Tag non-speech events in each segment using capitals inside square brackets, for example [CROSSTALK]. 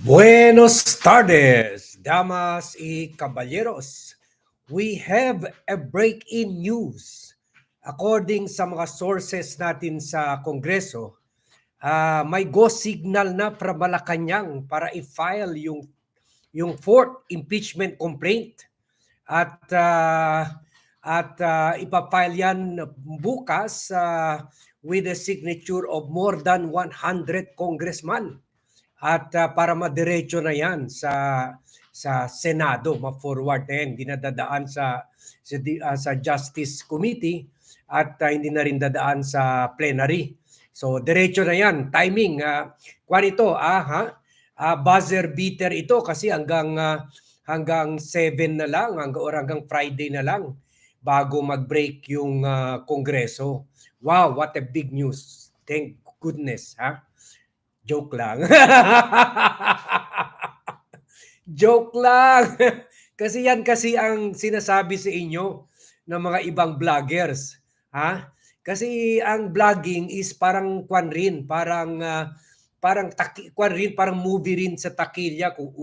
Buenos tardes, damas y caballeros. We have a break-in news. According sa mga sources natin sa Kongreso, ah, may go signal na from Malacanang para i-file yung yung fourth impeachment complaint. At ah, at ah, ipafile yan bukas ah, with the signature of more than 100 congressman at ah, para madiretso na yan sa sa Senado, ma-forward na yan, hindi sa sa, ah, sa Justice Committee at ah, hindi na rin dadaan sa plenary. So diretso na yan, timing. Uh, kwan ito, ah, ha? Ah, buzzer beater ito kasi hanggang ah, hanggang 7 na lang, hanggang, or hanggang Friday na lang bago mag-break yung ah, Kongreso. Wow, what a big news. Thank goodness, ha? Joke lang. [LAUGHS] Joke lang. kasi yan kasi ang sinasabi sa inyo ng mga ibang vloggers. Ha? Kasi ang vlogging is parang kwan rin, parang ah, parang taki, kwan rin, parang movie rin sa takilya kung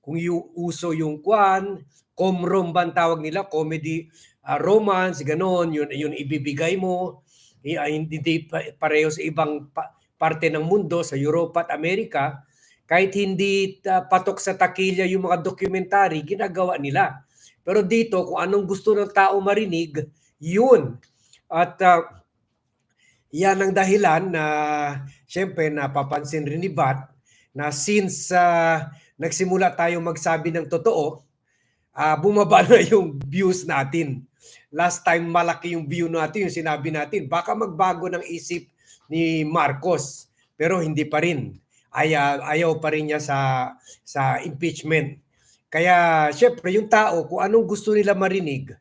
kung yu, uso yung kwan, comrom ba tawag nila, comedy, ah, romance, gano'n, yun, yun ibibigay mo. Hindi pa- pareho sa ibang pa- parte ng mundo, sa Europa at Amerika, kahit hindi uh, patok sa takilya yung mga documentary, ginagawa nila. Pero dito, kung anong gusto ng tao marinig, yun. At uh, yan ang dahilan na siyempre napapansin rin ni Bat na since uh, nagsimula tayo magsabi ng totoo, uh, bumaba [LAUGHS] na yung views natin. Last time malaki yung view natin, yung sinabi natin, baka magbago ng isip ni Marcos. Pero hindi pa rin ayaw, ayaw pa rin niya sa, sa impeachment. Kaya syempre yung tao, kung anong gusto nila marinig,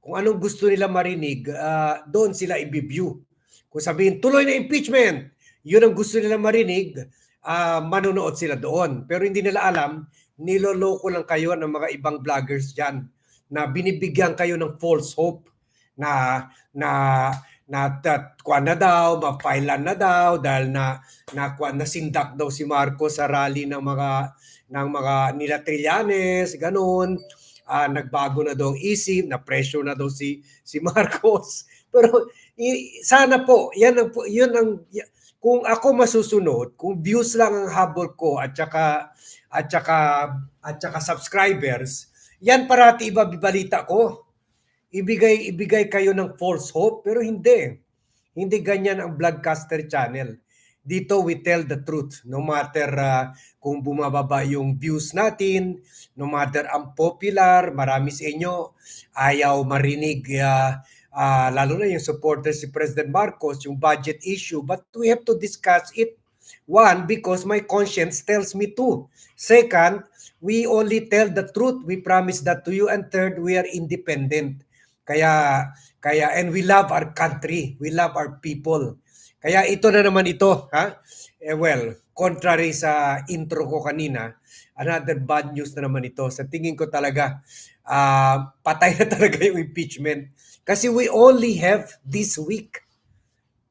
kung anong gusto nila marinig, uh, doon sila i-view. Kung sabihin, tuloy na impeachment, yun ang gusto nila marinig, uh, manonood sila doon. Pero hindi nila alam, niloloko lang kayo ng mga ibang vloggers dyan na binibigyan kayo ng false hope na na na that kuan na daw, mapailan na daw dahil na na kuan na sindak daw si Marcos sa rally ng mga ng mga nila Trillanes, ganun. Ah, nagbago na daw ang isip, na pressure na daw si si Marcos. [LAUGHS] Pero i, sana po, yan ang yun ang y- kung ako masusunod, kung views lang ang habol ko at saka at saka at saka subscribers, yan parati ibabalita ko ibigay ibigay kayo ng false hope pero hindi. Hindi ganyan ang Vlogcaster channel. Dito we tell the truth no matter uh, kung bumababa yung views natin, no matter ang popular, marami sa inyo ayaw marinig uh, uh, lalo na yung supporters si President Marcos yung budget issue but we have to discuss it One, because my conscience tells me to. Second, we only tell the truth. We promise that to you. And third, we are independent. Kaya kaya and we love our country, we love our people. Kaya ito na naman ito, ha? Eh, well, contrary sa intro ko kanina, another bad news na naman ito. Sa tingin ko talaga, uh, patay na talaga yung impeachment. Kasi we only have this week.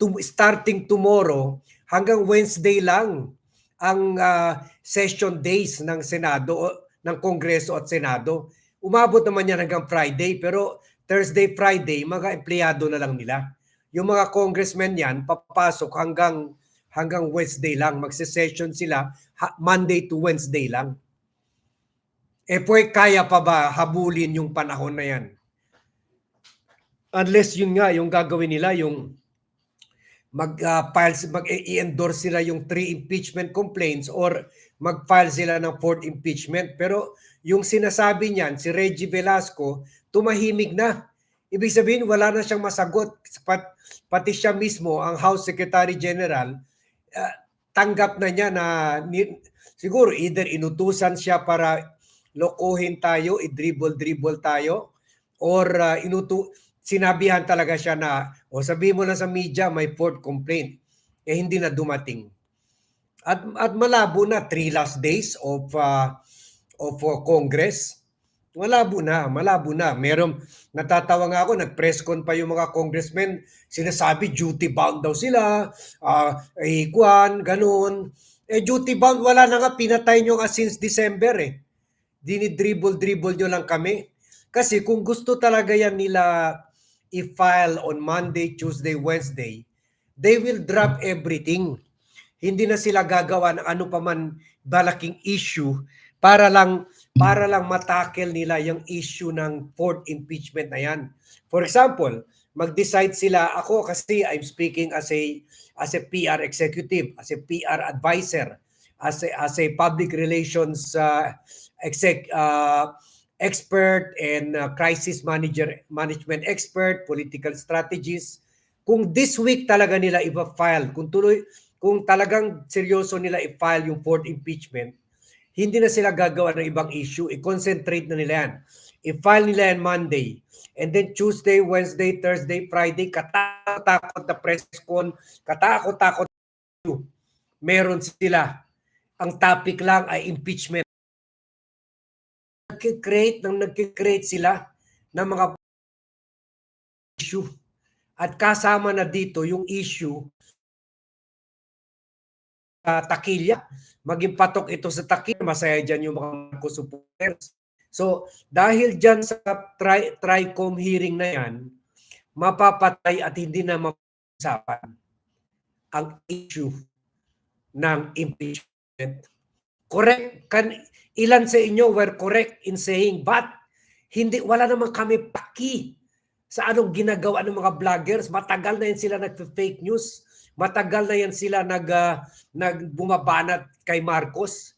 To, starting tomorrow, hanggang Wednesday lang ang uh, session days ng Senado, ng Kongreso at Senado. Umabot naman yan hanggang Friday, pero Thursday, Friday, mga empleyado na lang nila. Yung mga congressmen yan, papasok hanggang hanggang Wednesday lang. Magse-session sila Monday to Wednesday lang. Eh, pwede kaya pa ba habulin yung panahon na yan? Unless yun nga, yung gagawin nila, yung mag-file, uh, mag-i-endorse sila yung three impeachment complaints or mag-file sila ng fourth impeachment. Pero yung sinasabi niyan, si Reggie Velasco, tumahimik na. Ibig sabihin, wala na siyang masagot. Pat, pati siya mismo, ang House Secretary General, uh, tanggap na niya na ni, siguro either inutusan siya para lokohin tayo, i-dribble-dribble tayo, or uh, inutu sinabihan talaga siya na, o sabihin mo na sa media, may fourth complaint. Eh, hindi na dumating. At, at malabo na, three last days of, uh, of uh, Congress. Malabo na, malabo na. Meron, natatawa nga ako, nag-press con pa yung mga congressmen, sinasabi duty bound daw sila, uh, eh, kwan, ganun. Eh, duty bound, wala na nga, pinatay nyo nga since December eh. Dinidribble-dribble nyo lang kami. Kasi kung gusto talaga yan nila i-file on Monday, Tuesday, Wednesday, they will drop everything. Hindi na sila gagawa ng ano pa man balaking issue para lang para lang matakel nila yung issue ng fourth impeachment na yan. For example, mag-decide sila ako kasi I'm speaking as a as a PR executive, as a PR advisor, as a, as a public relations uh, exec uh, expert and uh, crisis manager management expert, political strategist. Kung this week talaga nila i-file, kung tuloy kung talagang seryoso nila i-file yung fourth impeachment, hindi na sila gagawa ng ibang issue. I-concentrate na nila yan. I-file nila yan Monday. And then Tuesday, Wednesday, Thursday, Friday, katakot na press con, katakot-takot meron sila. Ang topic lang ay impeachment. Nagkikreate, nang nagkikreate sila ng mga issue. At kasama na dito yung issue sa takilya. Maging patok ito sa takilya, masaya dyan yung mga supporters. So, dahil dyan sa tri TRICOM hearing na yan, mapapatay at hindi na mapasapan ang issue ng impeachment. Correct? Kan, ilan sa inyo were correct in saying, but hindi, wala naman kami paki sa anong ginagawa ng mga vloggers. Matagal na yan sila nag-fake news. Matagal na yan sila nag, uh, nagbumabanat kay Marcos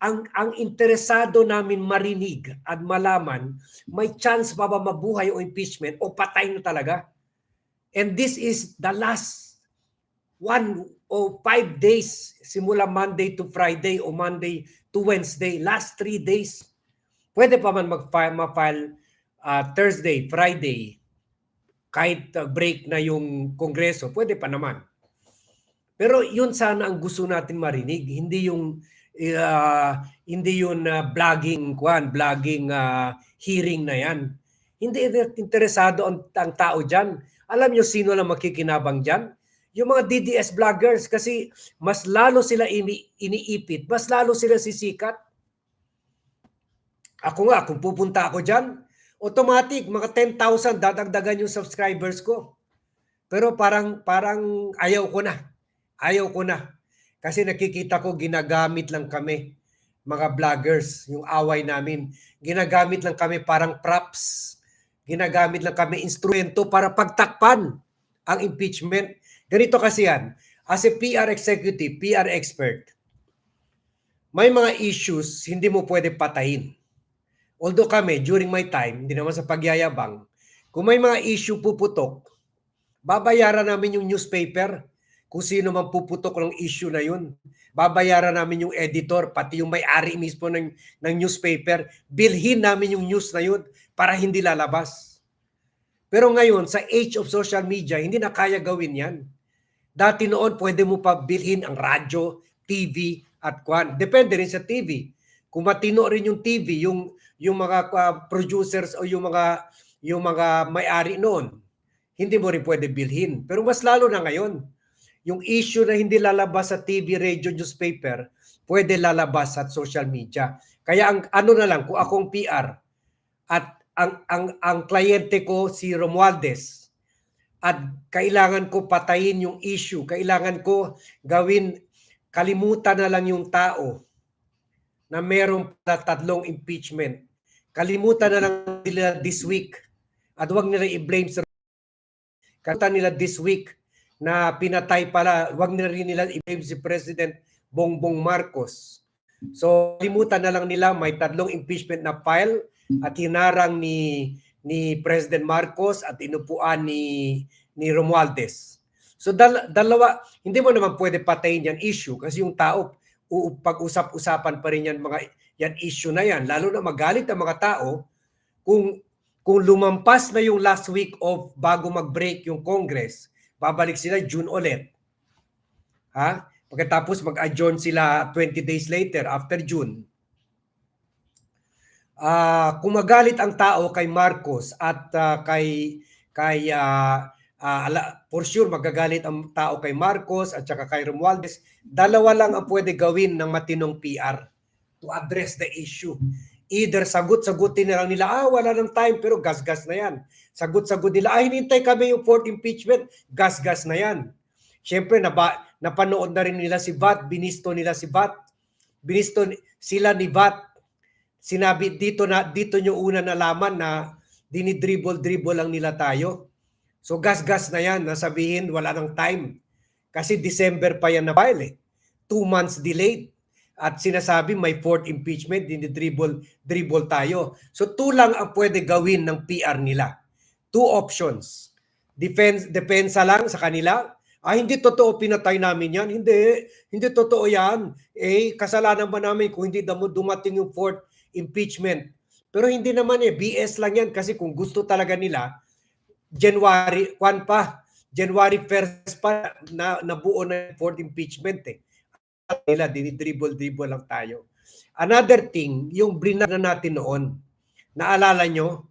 ang ang interesado namin marinig at malaman may chance pa ba mabuhay o impeachment o patay na talaga. And this is the last one o five days simula Monday to Friday o Monday to Wednesday, last three days. Pwede pa man mag-file, ma-file uh, Thursday, Friday, kahit uh, break na yung kongreso, pwede pa naman. Pero yun sana ang gusto natin marinig, hindi yung uh, hindi yun uh, vlogging kwan, vlogging uh, hearing na yan. Hindi interesado ang, ang tao diyan. Alam niyo sino lang makikinabang diyan? Yung mga DDS vloggers kasi mas lalo sila ini, iniipit, mas lalo sila sisikat. Ako nga, kung pupunta ako diyan, automatic mga 10,000 dadagdagan yung subscribers ko. Pero parang parang ayaw ko na. Ayaw ko na. Kasi nakikita ko ginagamit lang kami, mga vloggers, yung away namin. Ginagamit lang kami parang props. Ginagamit lang kami instrumento para pagtakpan ang impeachment. Ganito kasi yan. As a PR executive, PR expert, may mga issues hindi mo pwede patayin. Although kami, during my time, hindi naman sa pagyayabang, kung may mga issue puputok, babayaran namin yung newspaper kung sino man puputok ng issue na yun. Babayaran namin yung editor, pati yung may-ari mismo ng, ng newspaper. Bilhin namin yung news na yun para hindi lalabas. Pero ngayon, sa age of social media, hindi na kaya gawin yan. Dati noon, pwede mo pa bilhin ang radyo, TV, at kwan. Depende rin sa TV. Kung matino rin yung TV, yung, yung mga uh, producers o yung mga, yung mga may-ari noon, hindi mo rin pwede bilhin. Pero mas lalo na ngayon yung issue na hindi lalabas sa TV, radio, newspaper, pwede lalabas sa social media. Kaya ang ano na lang, kung akong PR at ang ang ang kliyente ko si Romualdez at kailangan ko patayin yung issue, kailangan ko gawin kalimutan na lang yung tao na meron pa tatlong impeachment. Kalimutan na lang nila this week at huwag nila i-blame sa kalimutan nila this week na pinatay pala, wag na rin nila i-blame si President Bongbong Marcos. So, limutan na lang nila may tatlong impeachment na file at hinarang ni ni President Marcos at inupuan ni ni Romualdez. So dal, dalawa, hindi mo naman pwede patayin yan issue kasi yung tao pag-usap-usapan pa rin yan mga yan issue na yan. Lalo na magalit ang mga tao kung kung lumampas na yung last week of bago mag-break yung Congress, babalik sila June ulit. Ha? Pagkatapos mag-adjourn sila 20 days later after June. Uh, kung magalit ang tao kay Marcos at uh, kay kay uh, ah, ala, for sure magagalit ang tao kay Marcos at saka kay Romualdez. Dalawa lang ang pwede gawin ng matinong PR to address the issue. Either sagot-sagutin na lang nila, ah, wala ng time, pero gas-gas na yan. Sagot-sagot nila, ah, hinintay kami yung fourth impeachment, gas-gas na yan. Siyempre, naba, napanood na rin nila si Bat, binisto nila si Bat, binisto ni- sila ni Bat. Sinabi dito na dito nyo una nalaman na dinidribble-dribble lang nila tayo. So gas-gas na yan, nasabihin wala ng time. Kasi December pa yan na file eh. Two months delayed. At sinasabi may fourth impeachment, dinidribble dribble tayo. So two lang ang pwede gawin ng PR nila. Two options. Defense, depensa lang sa kanila. Ah, hindi totoo pinatay namin yan. Hindi, hindi totoo yan. Eh, kasalanan ba namin kung hindi dumating yung fourth impeachment? Pero hindi naman eh, BS lang yan kasi kung gusto talaga nila, January, kwan pa, January 1st pa na nabuo na yung fourth impeachment eh. Nila, dinidribble-dribble lang tayo. Another thing, yung brinag na natin noon, naalala nyo,